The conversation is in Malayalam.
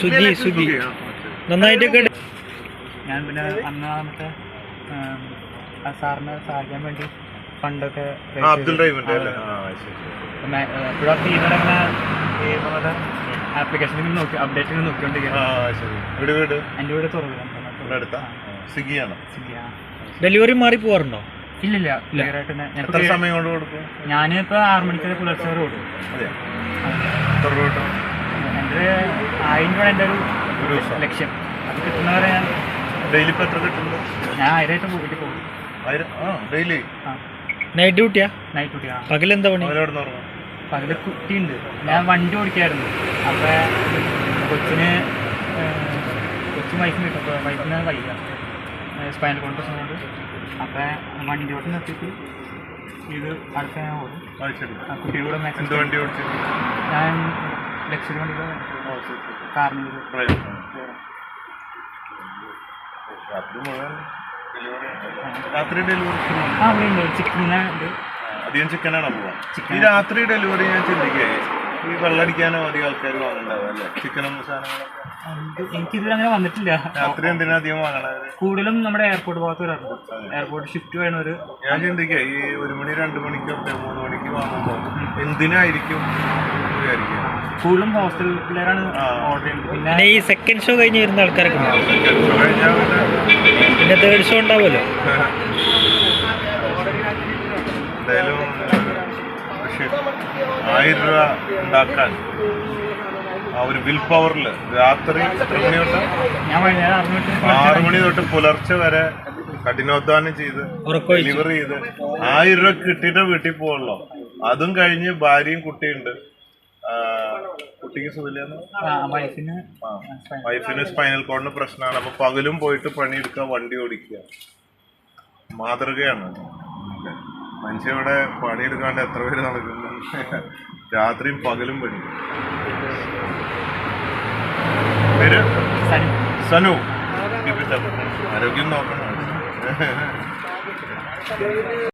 സുജി സുധി നന്നായിട്ടൊക്കെ. ഞാൻ പിന്നെ അന്ന് മറ്റേ ആം, സാറിനെ സഹായിക്കാൻ വേണ്ടി ഫണ്ടൊക്കെ ആപ്ലിക്കേഷനിൽ അബ്ദുൾ ആപ്ലിക്കേഷനിൽ നോക്കി അപ്ഡേറ്റിൽ വീട്? എന്റെ വീട് തുറന്നു. സ്വിഗ്ഗിയാണ്? ഡെലിവറി മാറി പോവാറുണ്ടോ? ഇല്ലില്ല ക്ലിയർ ആയിട്ട് തന്നെ എത്ര സമയം കൊണ്ട് കൊടുക്കും? ഞാനിപ്പോ ആറ് മണിക്ക് പുലർച്ചെ കൊടുക്കും. ഓടും അതെ എത്ര രൂപ കിട്ടും എന്റെ ഒരു ലക്ഷ്യം. അത് കിട്ടുന്നവരെ ഞാൻ ഡെയിലി ഇപ്പം എത്ര കിട്ടുന്നു? ഞാൻ ആയിരമായിട്ട് വീട്ടിൽ പോകും. ആയിരം ആ ഡെയിലി? ആ. നൈറ്റ് ഡ്യൂട്ടിയാ നൈറ്റ് ഡ്യൂട്ടിയാ പകലെന്താ പണി? അവരോട് പകൽ കുട്ടിയുണ്ട്. ഞാൻ വണ്ടി ഓടിക്കായിരുന്നു. അപ്പോൾ കൊച്ചിന് കൊച്ചു വൈഫിന് കിട്ടും. അപ്പോൾ വൈഫിന് വയ്യ സ്പൈനൽ കൊണ്ട്. പ്രശ്നമുണ്ട് അപ്പോൾ വണ്ടി ഓട്ടം നിർത്തിയിട്ട് ഇത് അടുത്ത ഞാൻ ഓടും. കുട്ടിയുടെ കൂടെ മാക്സിമം വണ്ടി ഓടിച്ചു? ഞാൻ ലക്ഷറി കാറിന് രാത്രി മുഴുവൻ രാത്രി ഡെലിവറി ആ അവിടെ ഉണ്ട്. അധികം ചിക്കനാണ് പോവാ ഈ രാത്രി ഡെലിവറി ഞാൻ ചിന്തിക്കേ ഈ വെള്ളടിക്കാനോ അധികം ആൾക്കാർ വാങ്ങണ്ടാവും അല്ലേ? ചിക്കനും സാധനങ്ങളൊക്കെ. എനിക്ക് എനിക്കിതുവരെ അങ്ങനെ വന്നിട്ടില്ല. രാത്രി എന്തിനാ അധികം വാങ്ങണത്? കൂടുതലും നമ്മുടെ എയർപോർട്ട് ഭാഗത്ത് വരാറുണ്ട്. എയർപോർട്ട് ഷിഫ്റ്റ് വേണവർ ഞാൻ ചിന്തിക്കുക ഈ ഒരു മണി രണ്ട് മണിക്കൊക്കെ മൂന്ന് മണിക്ക് വാങ്ങുമ്പോൾ എന്തിനായിരിക്കും? വിചാരിക്കുക കൂടുതലും ഹോസ്റ്റൽ പിള്ളേരാണ് ഓർഡർ ചെയ്യുന്നത്. പിന്നെ ഈ സെക്കൻഡ് ഷോ കഴിഞ്ഞ് വരുന്ന ആൾക്കാരൊക്കെ ഉണ്ടാവും ചിലപ്പോൾ കഴിഞ്ഞാൽ പിന്നെ പിന്നെ തേർഡ് ഷോ ഉണ്ടാവുമല്ലോ. എന്തായാലും പക്ഷേ ആയിരം രൂപ ഉണ്ടാക്കാൻ ആ ഒരു വിൽ പവറിൽ രാത്രി എത്ര മണി തൊട്ട്? ഞാൻ വൈകുന്നേരം അറിഞ്ഞിട്ട് ആറു മണി തൊട്ട് പുലർച്ചെ വരെ കഠിനാധ്വാനം ചെയ്ത് ഉറക്കമൊഴിച്ച് ഡെലിവറി ചെയ്ത് ആയിരം രൂപ കിട്ടിയിട്ട് വീട്ടിൽ പോവുള്ളൂ. അതും കഴിഞ്ഞ് ഭാര്യയും കുട്ടിയുണ്ട്. കുട്ടിക്ക് സുഖമില്ലെന്ന്? വൈഫിന് വൈഫിന് സ്പൈനൽ കോഡിന് പ്രശ്നമാണ്. അപ്പൊ പകലും പോയിട്ട് പണിയെടുക്കുക വണ്ടി ഓടിക്കുക. മാതൃകയാണ്. മനുഷ്യ ഇവിടെ പണിയെടുക്കാണ്ട് എത്ര പേര് നടക്കുന്നു? രാത്രിയും പകലും പണി. പേര്? സനു. ആരോഗ്യം നോക്കണം.